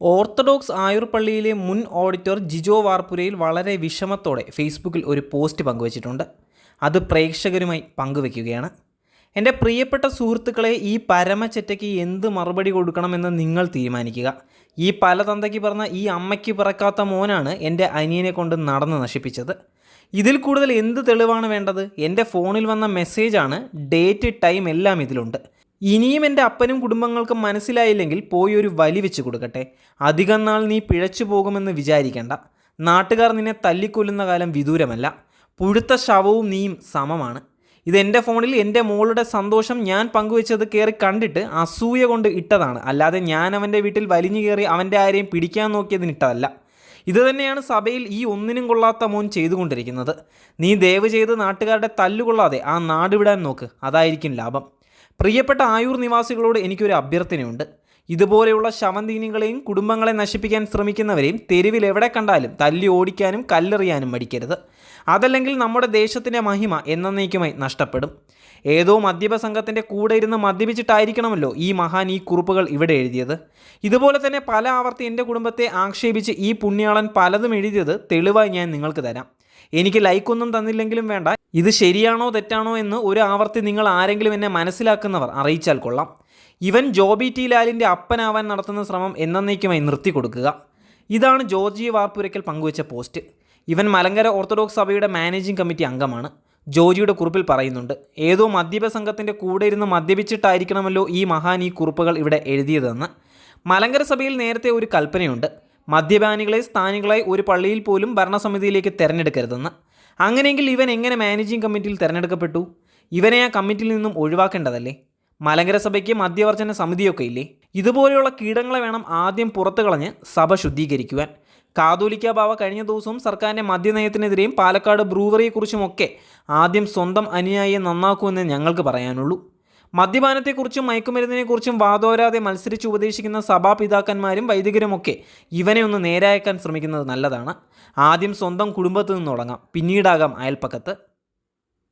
Orthodox ആയുർ പള്ളിയിലെ മുൻ auditor Jijo വാർപുരയിൽ വളരെ വിഷമത്തോടെ ഫേസ്ബുക്കിൽ ഒരു പോസ്റ്റ് പങ്കുവച്ചിട്ടുണ്ട്. അത് പ്രേക്ഷകരുമായി പങ്കുവയ്ക്കുകയാണ്. എന്റെ പ്രിയപ്പെട്ട സുഹൃത്തുക്കളെ ഈ പരമച്ചറ്റയ്ക്ക് എന്ത് മറുപടി കൊടുക്കണമെന്ന് നിങ്ങൾ തീരുമാനിക്കുക. ഈ പലതന്തയ്ക്ക് പറഞ്ഞ ഈ അമ്മയ്ക്ക് പിറക്കാത്ത മോനാണ് എന്റെ അനിയനെ കൊണ്ട് നടന്ന് നശിപ്പിച്ചത്. ഇതിൽ കൂടുതൽ എന്ത് തെളിവാണ് വേണ്ടത്? എന്റെ ഫോണിൽ വന്ന മെസ്സേജാണ് ഡേറ്റ് ടൈം എല്ലാം ഇതിലുണ്ട്. ഇനിയും എന്റെ അപ്പനും കുടുംബങ്ങൾക്കും മനസ്സിലായില്ലെങ്കിൽ പോയി ഒരു വലി വെച്ച് കൊടുക്കട്ടെ. അധികം നാൾ നീ പിഴച്ചു പോകുമെന്ന് വിചാരിക്കണ്ട. നാട്ടുകാർ നിന്നെ തല്ലിക്കൊല്ലുന്ന കാലം വിദൂരമല്ല. പുഴുത്ത ശവവും നീയും സമമാണ്. ഇത് എന്റെ ഫോണിൽ എന്റെ മോളുടെ സന്തോഷം ഞാൻ പങ്കുവെച്ചത് കയറി കണ്ടിട്ട് അസൂയ കൊണ്ട് ഇട്ടതാണ്. അല്ലാതെ ഞാൻ അവന്റെ വീട്ടിൽ വലിഞ്ഞു കയറി അവന്റെ ആരെയും പിടിക്കാൻ നോക്കിയതിന് ഇട്ടതല്ല. ഇത് തന്നെയാണ് സഭയിൽ ഈ ഒന്നിനും കൊള്ളാത്ത മോൻ ചെയ്തുകൊണ്ടിരിക്കുന്നത്. നീ ദയവ് ചെയ്ത് നാട്ടുകാരുടെ തല്ലുകൊള്ളാതെ ആ നാട് വിടാൻ നോക്ക്. അതായിരിക്കും ലാഭം. പ്രിയപ്പെട്ട ആയൂർ നിവാസികളോട് എനിക്കൊരു അഭ്യർത്ഥനയുണ്ട്. ഇതുപോലെയുള്ള ശവന്തീനികളെയും കുടുംബങ്ങളെ നശിപ്പിക്കാൻ ശ്രമിക്കുന്നവരെയും തെരുവിൽ എവിടെ കണ്ടാലും തല്ലി ഓടിക്കാനും കല്ലെറിയാനും മടിക്കരുത്. അതല്ലെങ്കിൽ നമ്മുടെ ദേശത്തിന്റെ മഹിമ എന്നേക്കുമായി നഷ്ടപ്പെടും. ഏതോ മദ്യപ സംഘത്തിന്റെ കൂടെ ഇരുന്ന് മദ്യപിച്ചിട്ടായിരിക്കണമല്ലോ ഈ മഹാൻ ഈ കുറിപ്പുകൾ ഇവിടെ എഴുതിയത്. ഇതുപോലെ തന്നെ പല ആവർത്തി എന്റെ കുടുംബത്തെ ആക്ഷേപിച്ച് ഈ പുണ്യാളൻ പലതും എഴുതിയത് തെളിവായി ഞാൻ നിങ്ങൾക്ക് തരാം. എനിക്ക് ലൈക്കൊന്നും തന്നില്ലെങ്കിലും വേണ്ട. ഇത് ശരിയാണോ തെറ്റാണോ എന്ന് ഒരു ആവർത്തി നിങ്ങൾ ആരെങ്കിലും എന്നെ മനസ്സിലാക്കുന്നവർ അറിയിച്ചാൽ കൊള്ളാം. ഇവൻ ജോബി ടി ലാലിന്റെ അപ്പനാവാൻ നടത്തുന്ന ശ്രമം എന്നേക്കുമായി നിർത്തി കൊടുക്കുക. ഇതാണ് ജോർജി വാർപ്പുരയ്ക്കൽ പങ്കുവച്ച പോസ്റ്റ്. ഇവൻ മലങ്കര ഓർത്തഡോക്സ് സഭയുടെ മാനേജിംഗ് കമ്മിറ്റി അംഗമാണ്. ജോജിയുടെ കുറിപ്പിൽ പറയുന്നുണ്ട് ഏതോ മദ്യപ സംഘത്തിന്റെ കൂടെ ഇരുന്ന് മദ്യപിച്ചിട്ടായിരിക്കണമല്ലോ ഈ മഹാൻ ഈ കുറിപ്പുകൾ ഇവിടെ എഴുതിയതെന്ന്. മലങ്കര സഭയിൽ നേരത്തെ ഒരു കൽപ്പനയുണ്ട് മദ്യപാനികളെ സ്ഥാനികളായി ഒരു പള്ളിയിൽ പോലും ഭരണസമിതിയിലേക്ക് തിരഞ്ഞെടുക്കരുതെന്ന്. അങ്ങനെയെങ്കിൽ ഇവൻ എങ്ങനെ മാനേജിംഗ് കമ്മിറ്റിയിൽ തിരഞ്ഞെടുക്കപ്പെട്ടു? ഇവനെ ആ കമ്മിറ്റിയിൽ നിന്നും ഒഴിവാക്കേണ്ടതല്ലേ? മലങ്കര സഭയ്ക്ക് മദ്യവർജന സമിതിയൊക്കെ ഇല്ലേ? ഇതുപോലെയുള്ള കീടങ്ങളെ വേണം ആദ്യം പുറത്തു കളഞ്ഞ് സഭ ശുദ്ധീകരിക്കുവാൻ. കാതോലിക്ക ബാവ കഴിഞ്ഞ ദിവസവും സർക്കാരിന്റെ മദ്യനയത്തിനെതിരെയും പാലക്കാട് ബ്രൂവറിയെക്കുറിച്ചുമൊക്കെ ആദ്യം സ്വന്തം അനുയായിയെ നന്നാക്കുമെന്ന് ഞങ്ങൾക്ക് പറയാനുള്ളൂ. മദ്യപാനത്തെക്കുറിച്ചും മയക്കുമരുന്നിനെക്കുറിച്ചും വാദോരാതെ മത്സരിച്ച് ഉപദേശിക്കുന്ന സഭാപിതാക്കന്മാരും വൈദികരുമൊക്കെ ഇവനെ ഒന്ന് നേരായക്കാൻ ശ്രമിക്കുന്നത് നല്ലതാണ്. ആദ്യം സ്വന്തം കുടുംബത്തിൽ നിന്ന് തുടങ്ങാം പിന്നീടാകാം അയൽപ്പക്കത്ത്